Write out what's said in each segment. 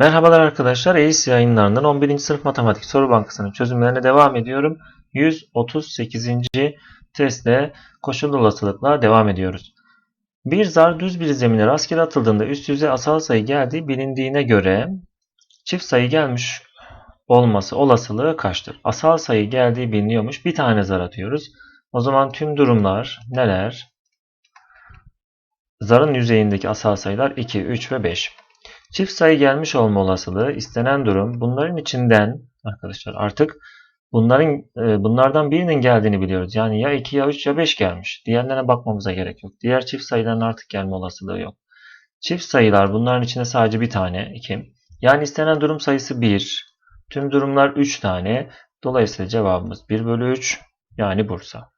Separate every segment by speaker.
Speaker 1: Merhabalar arkadaşlar. EİS yayınlarından 11. sınıf matematik soru bankasının çözümlerine devam ediyorum. 138. testle koşullu olasılıkla devam ediyoruz. Bir zar düz bir zemine rastgele atıldığında üst yüze asal sayı geldiği bilindiğine göre çift sayı gelmiş olması olasılığı kaçtır? Asal sayı geldiği biliniyormuş. Bir tane zar atıyoruz. O zaman tüm durumlar neler? Zarın yüzeyindeki asal sayılar 2, 3 ve 5. Çift sayı gelmiş olma olasılığı istenen durum. Bunların içinden arkadaşlar artık bunların e, bunlardan birinin geldiğini biliyoruz. Yani ya 2 ya 3 ya 5 gelmiş. Diğerlerine bakmamıza gerek yok. Diğer çift sayıların artık gelme olasılığı yok. Çift sayılar bunların içinde sadece bir tane 2. Yani istenen durum sayısı 1. Tüm durumlar 3 tane. Dolayısıyla cevabımız 1 bölü 3 yani Bursa.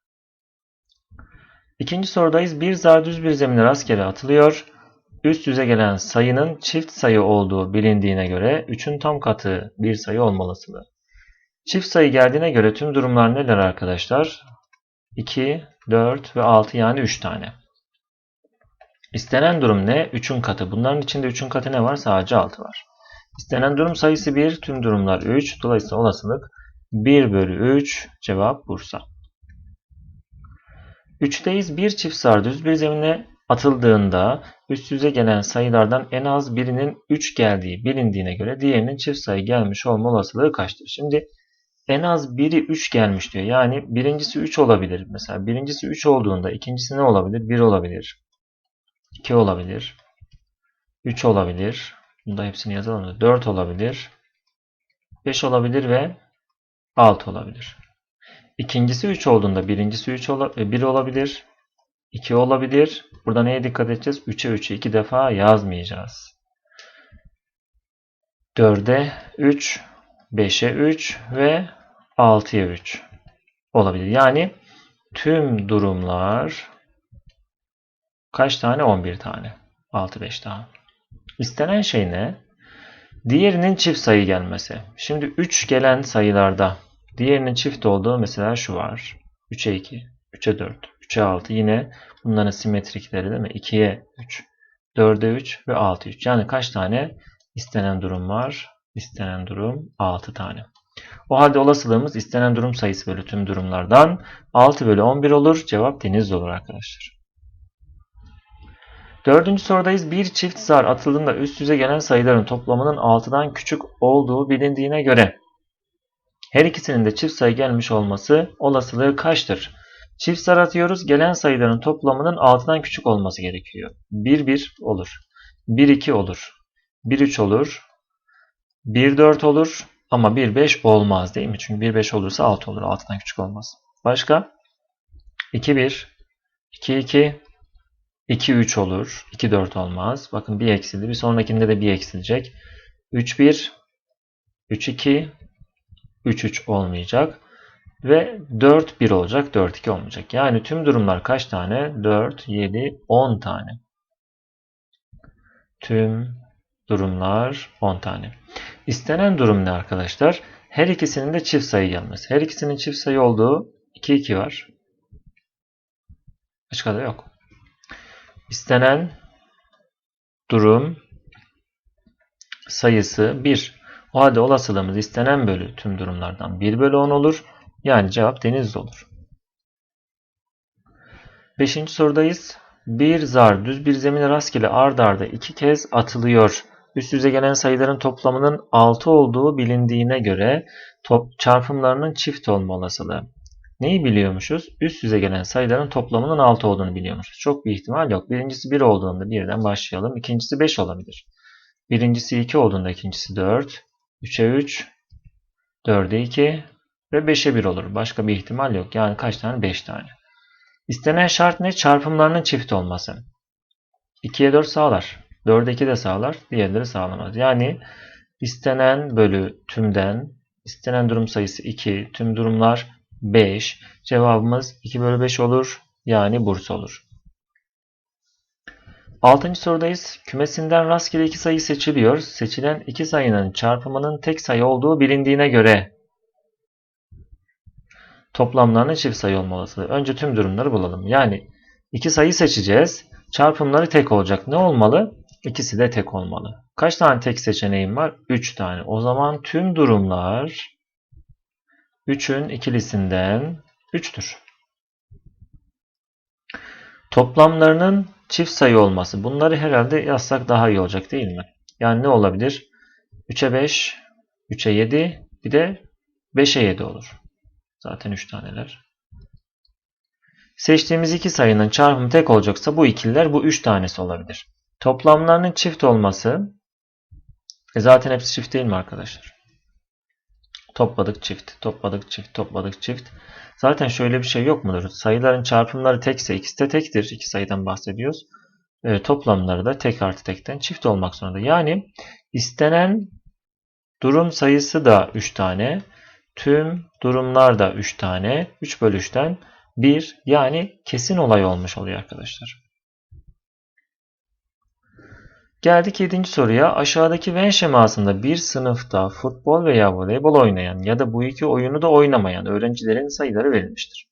Speaker 1: İkinci sorudayız. Bir zar düz bir zemine rastgele atılıyor. Üst yüze gelen sayının çift sayı olduğu bilindiğine göre 3'ün tam katı bir sayı olmalısıdır. Çift sayı geldiğine göre tüm durumlar neler arkadaşlar? 2, 4 ve 6 yani 3 tane. İstenen durum ne? 3'ün katı. Bunların içinde 3'ün katı ne var? Sadece 6 var. İstenen durum sayısı 1, tüm durumlar 3. Dolayısıyla olasılık 1 bölü 3 cevap Bursa. 3'teyiz. Bir çift zar düz bir zemine atıldığında üst yüze gelen sayılardan en az birinin 3 geldiği bilindiğine göre diğerinin çift sayı gelmiş olma olasılığı kaçtır? Şimdi en az biri 3 gelmiş diyor. Yani birincisi 3 olabilir. Mesela birincisi 3 olduğunda ikincisi ne olabilir? 1 olabilir. 2 olabilir. 3 olabilir. Bunda hepsini yazalım. 4 olabilir. 5 olabilir ve 6 olabilir. İkincisi 3 olduğunda birincisi 3 ola, 1 olabilir. 2 olabilir. Burada neye dikkat edeceğiz? 3'e 3'ü 2 defa yazmayacağız. 4'e 3, 5'e 3 ve 6'ya 3 olabilir. Yani tüm durumlar kaç tane? 11 tane. 6, 5 daha. İstenen şey ne? Diğerinin çift sayı gelmesi. Şimdi 3 gelen sayılarda diğerinin çift olduğu mesela şu var. 3'e 2, 3'e 4, 3'e 6 yine bunların simetrikleri değil mi? 2'ye 3, 4'e 3 ve 6'ya 3. Yani kaç tane istenen durum var? İstenen durum 6 tane. O halde olasılığımız istenen durum sayısı bölü tüm durumlardan 6 bölü 11 olur. Cevap deniz olur arkadaşlar. Dördüncü sorudayız. Bir çift zar atıldığında üst yüze gelen sayıların toplamının 6'dan küçük olduğu bilindiğine göre her ikisinin de çift sayı gelmiş olması olasılığı kaçtır? Çift zar atıyoruz. Gelen sayıların toplamının 6'dan küçük olması gerekiyor. 1 1 olur. 1 2 olur. 1 3 olur. 1 4 olur. Ama 1 5 olmaz değil mi? Çünkü 1 5 olursa 6 olur. 6'dan küçük olmaz. Başka? 2 1 2 2 2 3 olur. 2 4 olmaz. Bakın bir eksildi. Bir sonrakinde de bir eksilecek. 3 1 3 2 3 3 olmayacak. Ve 4 1 olacak. 4 2 olmayacak. Yani tüm durumlar kaç tane? 4 7 10 tane. Tüm durumlar 10 tane. İstenen durum ne arkadaşlar? Her ikisinin de çift sayı gelmesi. Her ikisinin çift sayı olduğu 2 2 var. Başka da yok. İstenen durum sayısı 1. O halde olasılığımız istenen bölü tüm durumlardan 1 bölü 10 olur. Yani cevap denizli olur. Beşinci sorudayız. Bir zar düz bir zemine rastgele ard arda iki kez atılıyor. Üst yüze gelen sayıların toplamının 6 olduğu bilindiğine göre top çarpımlarının çift olma olasılığı. Neyi biliyormuşuz? Üst yüze gelen sayıların toplamının 6 olduğunu biliyormuşuz. Çok bir ihtimal yok. Birincisi 1 olduğunda birden başlayalım. İkincisi 5 olabilir. Birincisi 2 olduğunda ikincisi 4. 3'e 3, 4'e 2 ve 5'e 1 olur. Başka bir ihtimal yok. Yani kaç tane? 5 tane. İstenen şart ne? Çarpımlarının çift olması. 2'ye 4 sağlar. 4'e 2 de sağlar. Diğerleri sağlamaz. Yani istenen bölü tümden istenen durum sayısı 2. Tüm durumlar 5. Cevabımız 2 bölü 5 olur. Yani Bursa olur. Altıncı sorudayız. Kümesinden rastgele iki sayı seçiliyor. Seçilen iki sayının çarpımının tek sayı olduğu bilindiğine göre toplamlarının çift sayı olma olasılığı. Önce tüm durumları bulalım. Yani iki sayı seçeceğiz. Çarpımları tek olacak. Ne olmalı? İkisi de tek olmalı. Kaç tane tek seçeneğim var? 3 tane. O zaman tüm durumlar 3'ün ikilisinden 3'tür. Toplamlarının çift sayı olması. Bunları herhalde yazsak daha iyi olacak değil mi? Yani ne olabilir? 3'e 5, 3'e 7, bir de 5'e 7 olur. Zaten 3 taneler. Seçtiğimiz iki sayının çarpımı tek olacaksa bu ikililer bu 3 tanesi olabilir. Toplamlarının çift olması e zaten hepsi çift değil mi arkadaşlar? Topladık çift, topladık çift, topladık çift. Zaten şöyle bir şey yok mudur? Sayıların çarpımları tekse ikisi de tektir. İki sayıdan bahsediyoruz. E, toplamları da tek artı tekten çift olmak zorunda. Yani istenen durum sayısı da 3 tane. Tüm durumlar da 3 tane. 3 bölü 3'ten 1 yani kesin olay olmuş oluyor arkadaşlar. Geldik 7. soruya. Aşağıdaki Venn şemasında bir sınıfta futbol veya voleybol oynayan ya da bu iki oyunu da oynamayan öğrencilerin sayıları verilmiştir.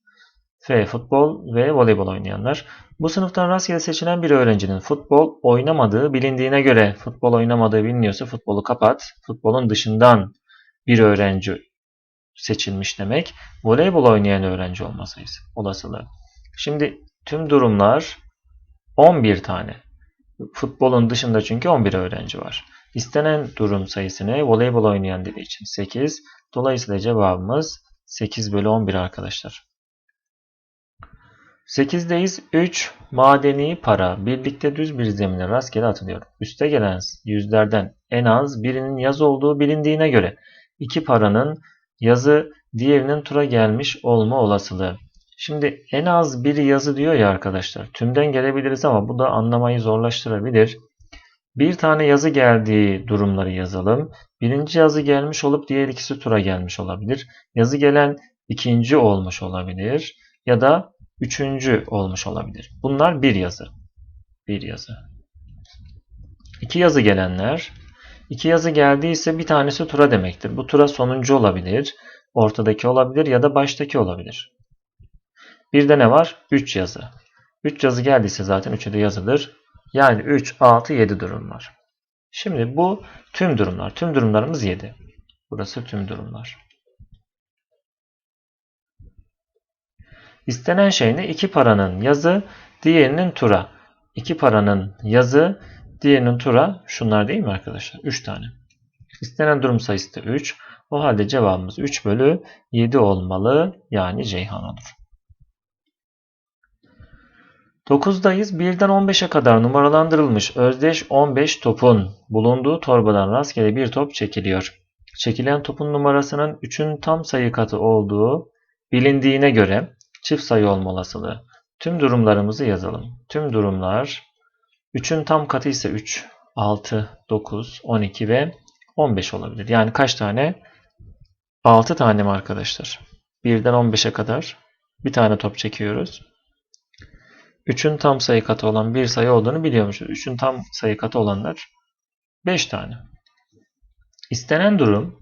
Speaker 1: F. Futbol ve voleybol oynayanlar. Bu sınıftan rastgele seçilen bir öğrencinin futbol oynamadığı bilindiğine göre futbol oynamadığı biliniyorsa futbolu kapat. Futbolun dışından bir öğrenci seçilmiş demek. Voleybol oynayan öğrenci olma sayısı olasılığı. Şimdi tüm durumlar 11 tane. Futbolun dışında çünkü 11 öğrenci var. İstenen durum sayısını voleybol oynayan dediği için 8. Dolayısıyla cevabımız 8 bölü 11 arkadaşlar. 8'deyiz. 3 madeni para birlikte düz bir zemine rastgele atılıyor. Üste gelen yüzlerden en az birinin yaz olduğu bilindiğine göre iki paranın yazı diğerinin tura gelmiş olma olasılığı. Şimdi en az biri yazı diyor ya arkadaşlar. Tümden gelebiliriz ama bu da anlamayı zorlaştırabilir. Bir tane yazı geldiği durumları yazalım. Birinci yazı gelmiş olup diğer ikisi tura gelmiş olabilir. Yazı gelen ikinci olmuş olabilir. Ya da üçüncü olmuş olabilir. Bunlar bir yazı. Bir yazı. İki yazı gelenler. İki yazı geldiyse bir tanesi tura demektir. Bu tura sonuncu olabilir. Ortadaki olabilir ya da baştaki olabilir. Bir de ne var? 3 yazı. 3 yazı geldiyse zaten 3'e de yazılır. Yani 3, 6, 7 durum var. Şimdi bu tüm durumlar. Tüm durumlarımız 7. Burası tüm durumlar. İstenen şey ne? İki paranın yazı, diğerinin tura. İki paranın yazı, diğerinin tura. Şunlar değil mi arkadaşlar? 3 tane. İstenen durum sayısı da 3. O halde cevabımız 3 bölü 7 olmalı. Yani Ceyhan olur. 9'dayız. 1'den 15'e kadar numaralandırılmış özdeş 15 topun bulunduğu torbadan rastgele bir top çekiliyor. Çekilen topun numarasının 3'ün tam sayı katı olduğu bilindiğine göre çift sayı olma olasılığı. Tüm durumlarımızı yazalım. Tüm durumlar 3'ün tam katı ise 3, 6, 9, 12 ve 15 olabilir. Yani kaç tane? 6 tane mi arkadaşlar? 1'den 15'e kadar bir tane top çekiyoruz. 3'ün tam sayı katı olan bir sayı olduğunu biliyormuşuz. 3'ün tam sayı katı olanlar 5 tane. İstenen durum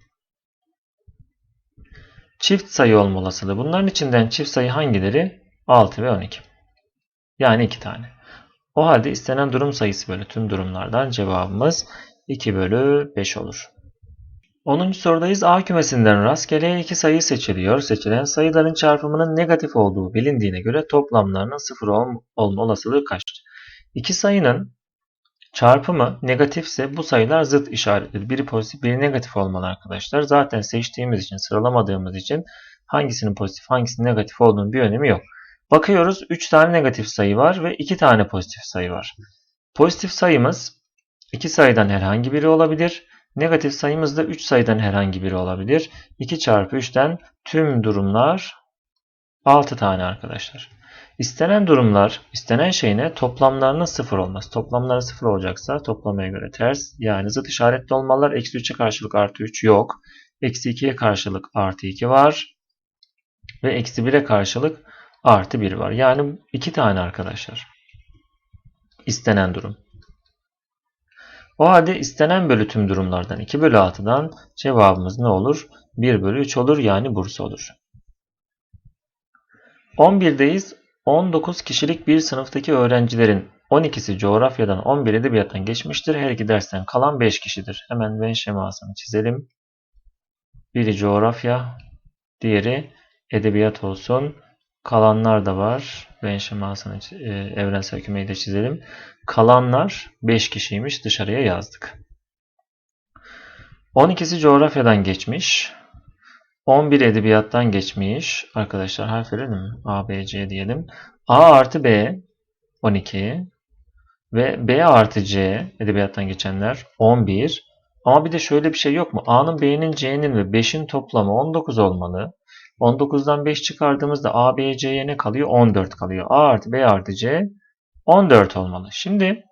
Speaker 1: çift sayı olma olasılığı. Bunların içinden çift sayı hangileri? 6 ve 12. Yani 2 tane. O halde istenen durum sayısı böyle tüm durumlardan cevabımız 2 bölü 5 olur. 10. sorudayız. A kümesinden rastgele iki sayı seçiliyor. Seçilen sayıların çarpımının negatif olduğu bilindiğine göre toplamlarının sıfır olma olasılığı kaçtır? İki sayının çarpımı negatifse bu sayılar zıt işaretlidir. Biri pozitif, biri negatif olmalı arkadaşlar. Zaten seçtiğimiz için, sıralamadığımız için hangisinin pozitif, hangisinin negatif olduğunun bir önemi yok. Bakıyoruz 3 tane negatif sayı var ve 2 tane pozitif sayı var. Pozitif sayımız iki sayıdan herhangi biri olabilir. Negatif sayımız da 3 sayıdan herhangi biri olabilir. 2 çarpı 3'ten tüm durumlar 6 tane arkadaşlar. İstenen durumlar, istenen şey ne? Toplamlarının 0 olması. Toplamları 0 olacaksa toplamaya göre ters. Yani zıt işaretli olmalılar. Eksi 3'e karşılık artı 3 yok. Eksi 2'ye karşılık artı 2 var. Ve eksi 1'e karşılık artı 1 var. Yani 2 tane arkadaşlar. İstenen durum. O halde istenen bölü tüm durumlardan 2 bölü 6'dan cevabımız ne olur? 1 bölü 3 olur yani Bursa olur. 11'deyiz. 19 kişilik bir sınıftaki öğrencilerin 12'si coğrafyadan 11 edebiyattan geçmiştir. Her iki dersten kalan 5 kişidir. Hemen Venn şemasını çizelim. Biri coğrafya, diğeri edebiyat olsun. Kalanlar da var. Venn şemasını çi- e, evrensel kümeyi de çizelim. Kalanlar 5 kişiymiş. Dışarıya yazdık. 12'si coğrafyadan geçmiş. 11 edebiyattan geçmiş. Arkadaşlar harf verelim? A, B, C diyelim. A artı B 12 ve B artı C edebiyattan geçenler 11. Ama bir de şöyle bir şey yok mu? A'nın, B'nin, C'nin ve 5'in toplamı 19 olmalı. 19'dan 5 çıkardığımızda A, B, C'ye ne kalıyor? 14 kalıyor. A artı B artı C 14 olmalı. Şimdi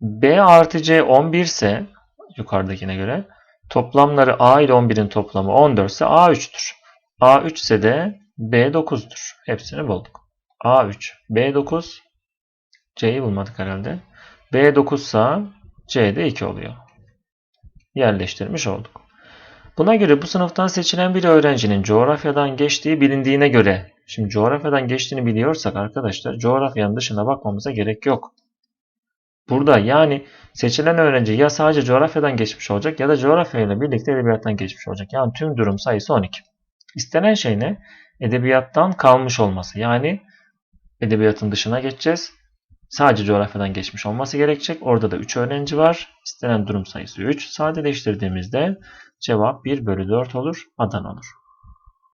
Speaker 1: B artı C 11 ise yukarıdakine göre toplamları A ile 11'in toplamı 14 ise A 3'tür. A 3 ise de B 9'dur. Hepsini bulduk. A 3, B 9, C'yi bulmadık herhalde. B 9 ise C de 2 oluyor. Yerleştirmiş olduk. Buna göre bu sınıftan seçilen bir öğrencinin coğrafyadan geçtiği bilindiğine göre, şimdi coğrafyadan geçtiğini biliyorsak arkadaşlar coğrafyanın dışına bakmamıza gerek yok. Burada yani seçilen öğrenci ya sadece coğrafyadan geçmiş olacak ya da coğrafya ile birlikte edebiyattan geçmiş olacak. Yani tüm durum sayısı 12. İstenen şey ne? Edebiyattan kalmış olması. Yani edebiyatın dışına geçeceğiz. Sadece coğrafyadan geçmiş olması gerekecek. Orada da 3 öğrenci var. İstenen durum sayısı 3. Sadeleştirdiğimizde cevap 1 bölü 4 olur. Adana olur.